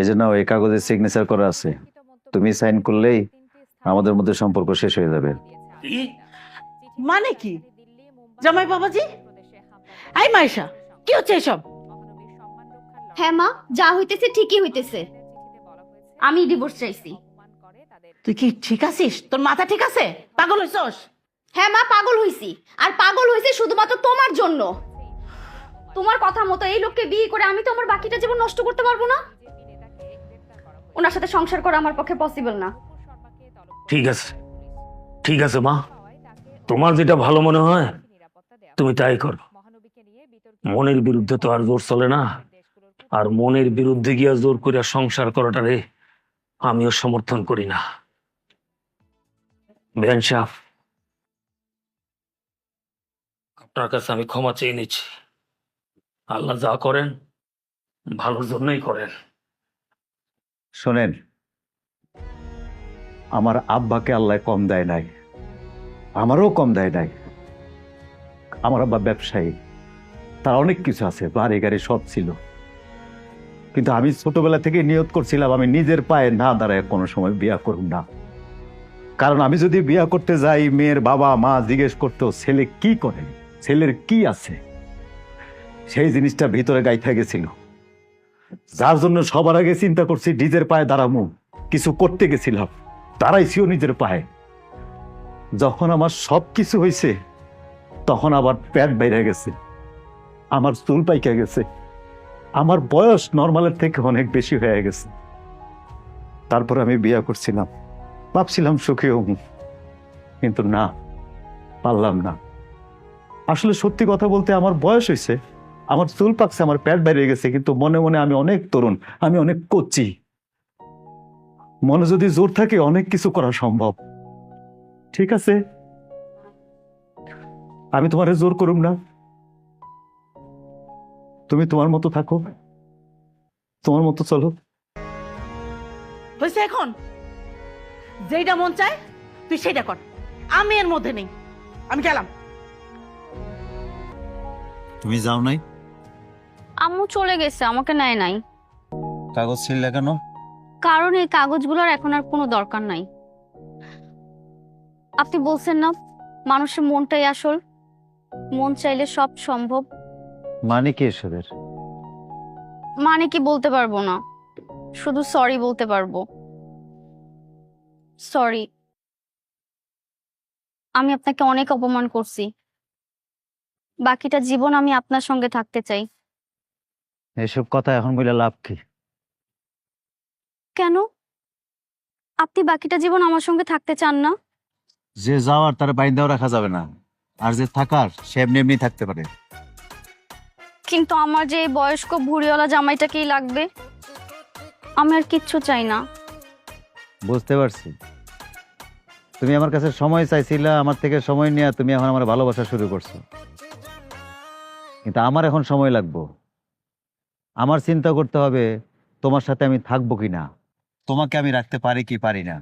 এই জন্য ওই কাগজে সিগনেচার করা আছে। তুমি সাইন করলেই আমাদের মধ্যে সম্পর্ক শেষ হয়ে যাবে। মানে কি? জামাই বাবাজি? এই মাইশা কি হচ্ছে এসব? হ্যাঁ মা যা হইতেছে ঠিকই হইতেছে। আমি ডিভোর্স চাইছি। তুই কি ঠিক আছিস? তোর মাথা ঠিক আছে? পাগল হইছস? হ্যাঁ মা পাগল হইছি। আর পাগল হইছে শুধুমাত্র তোমার জন্য। তোমার কথা মতো এই লোককে বিয়ে করে আমি তো আমার বাকিটা জীবন নষ্ট করতে পারব না? ওনার সাথে সংসার করা আমার পক্ষে পসিবল না। ঠিক আছে। ঠিক আছে, মা। তোমার যেটা ভালো মনে হয়, তুমি তাই করো। মনের বিরুদ্ধে তো আর জোর চলে না। আর মনের বিরুদ্ধে গিয়া জোর করে সংসার করাটারে আমিও সমর্থন করি না। আপনার কাছে আমি ক্ষমা চেয়ে নিচ্ছি। আল্লাহ যা করেন, ভালোর জন্যই করেন। শোনেন, আমার আব্বাকে আল্লাহ কম দেয় নাই, আমারও কম দেয় নাই। আমার আব্বা ব্যবসায়ী, তার অনেক কিছু আছে, বাড়ি গাড়ি সব ছিল। কিন্তু আমি ছোটবেলা থেকে নিয়ত করছিলাম, আমি নিজের পায়ে না দাঁড়ায় কোনো সময় বিয়া করব না। কারণ আমি যদি বিয়া করতে যাই, মেয়ের বাবা, মা জিজ্ঞেস করতো, ছেলে কি করে? ছেলের কি আছে? সেই জিনিসটা ভিতরে গাইতে গেছিল। যার জন্য সবার আগে চিন্তা করছি নিজের পায়ে দাঁড়ামু। কিছু করতে গেছিলাম দাঁড়াইছিও নিজের পায়ে। যখন আমার সব কিছু হয়েছে তখন আবার প্যাট বাইরে গেছে, আমার চুল পাইকা গেছে, আমার বয়স নর্মালের থেকে অনেক বেশি হয়ে গেছে। তারপর আমি বিয়ে করছিলাম, ভাবছিলাম সুখী হব, কিন্তু না, পারলাম না। আসলে সত্যি কথা বলতে আমার বয়স হয়েছে আমার চুল পাকছে আমার প্যাট বাইরে গেছে কিন্তু মনে মনে আমি অনেক তরুণ আমি অনেক কচ্ছি মনে যদি জোর থাকে অনেক কিছু করা সম্ভব। ঠিক আছে? আমি তোমারে জোর করুম না। তুমি তোমার মতো থাকো। তোমার মতো চলো। হয়েছে এখন? যেইটা মন চায় তুই সেটা কর। আমি এর মধ্যে নেই। আমি গেলাম। তুমি যাও নাই? আম্মু চলে গেছে আমাকে নেয় নাই। কাগজ ছিল কেন? কারণ এই কাগজগুলোর এখন আর কোনো দরকার নাই। আপনি বলছেন না মানুষের মনটাই আসল। মন চাইলে সব সম্ভব। মানে কি এসবের? মানে কি বলতে পারব না। শুধু সরি বলতে পারব। সরি আমি আপনাকে অনেক অপমান করছি। বাকিটা জীবন আমি আপনার সঙ্গে থাকতে চাই। এসব কথা এখন বলে লাভ কি? কেন? আপনি বাকিটা জীবন আমার সঙ্গে থাকতে চান না? যে যাওয়ার তার বাইন্দাও রাখা যাবে না। আর যে থাকার সে এমনি এমনি থাকতে পারে। কিন্তু আমার যে এই বয়স্ক ভুড়িওয়ালা জামাইটাকেই লাগবে আমি আর কিচ্ছু চাই না। বুঝতে পারছি। তুমি আমার কাছে সময় চাইছিলা আমার থেকে সময় নিয়ে তুমি এখন আমার ভালোবাসা শুরু করছ। কিন্তু আমার এখন সময় লাগবো। আমার চিন্তা করতে হবে তোমার সাথে আমি থাকব কি না তোমাকে আমি রাখতে পারি কি পারি না?